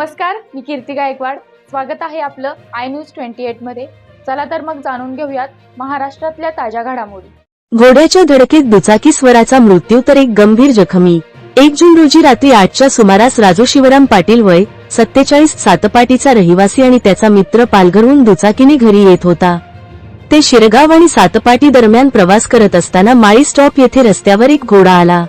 नमस्कार मी कीर्ती गायकवाड. स्वागत आहे आपलं आय न्यूज ट्वेंटी एटमध्ये. चला तर मग जाणून घेऊयात महाराष्ट्रातल्या ताज्या घडामोडी. घोड्याच्या धडकेत दुचाकी स्वराचा मृत्यू तर एक गंभीर जखमी. एक जून रोजी रात्री आठच्या सुमारास राजू शिवराम पाटील वय सत्तेचाळीस सातपाटीचा रहिवासी आणि त्याचा मित्र पालघरहून दुचाकीने घरी येत होता. ते शिरगाव आणि सातपाटी दरम्यान प्रवास करत असताना माळी स्टॉप येथे रस्त्यावर एक घोडा आला.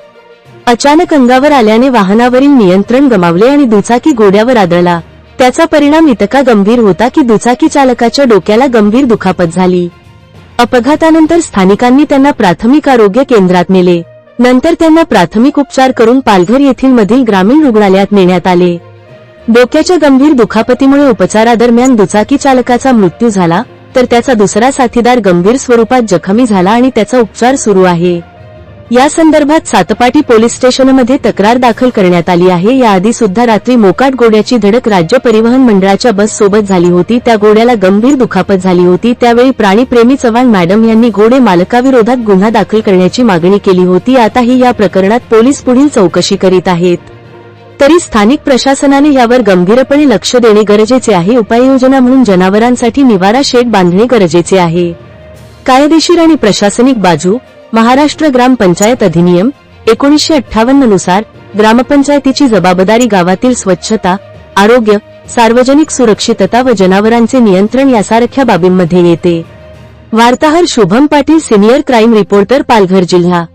अचानक अंगावर आल्याने वाहनावरील नियंत्रण गमावले आणि दुचाकी गोड्यावर आदळला. त्याचा परिणाम इतका गंभीर होता की दुचाकी चालकाच्या डोक्याला गंभीर दुखापत झाली. अपघातानंतर स्थानिकांनी त्यांना प्राथमिक आरोग्य केंद्रात नेले. नंतर त्यांना प्राथमिक उपचार करून पालघर येथील मधील ग्रामीण रुग्णालयात नेण्यात आले. डोक्याच्या गंभीर दुखापतीमुळे उपचारादरम्यान दुचाकी चालकाचा मृत्यू झाला तर त्याचा दुसरा साथीदार गंभीर स्वरूपात जखमी झाला आणि त्याचा उपचार सुरू आहे. या संदर्भात सातपाटी पोलीस स्टेशनमध्ये तक्रार दाखल करण्यात आली आहे. याआधी सुद्धा रात्री मोकाट गोड्याची धडक राज्य परिवहन मंडळाच्या बस सोबत झाली होती. त्या गोड्याला गंभीर दुखापत झाली होती. त्यावेळी प्राणीप्रेमी चव्हाण मॅडम यांनी गोडे मालकाविरोधात गुन्हा दाखल करण्याची मागणी केली होती. आताही या प्रकरणात पोलीस पुढील चौकशी करीत आहेत. तरी स्थानिक प्रशासनाने यावर गंभीरपणे लक्ष देणे गरजेचे आहे. उपाययोजना म्हणून जनावरांसाठी निवारा शेड बांधणे गरजेचे आहे. कायदेशीर आणि प्रशासनिक बाजू महाराष्ट्र ग्रामपंचायत अधिनियम एकोणीसशे अठ्ठावन्ननुसार ग्रामपंचायतीची जबाबदारी गावातील स्वच्छता आरोग्य सार्वजनिक सुरक्षितता व जनावरांचे नियंत्रण यासारख्या बाबींमध्ये येते. वार्ताहर Shubham Patil senior crime reporter Palghar जिल्हा.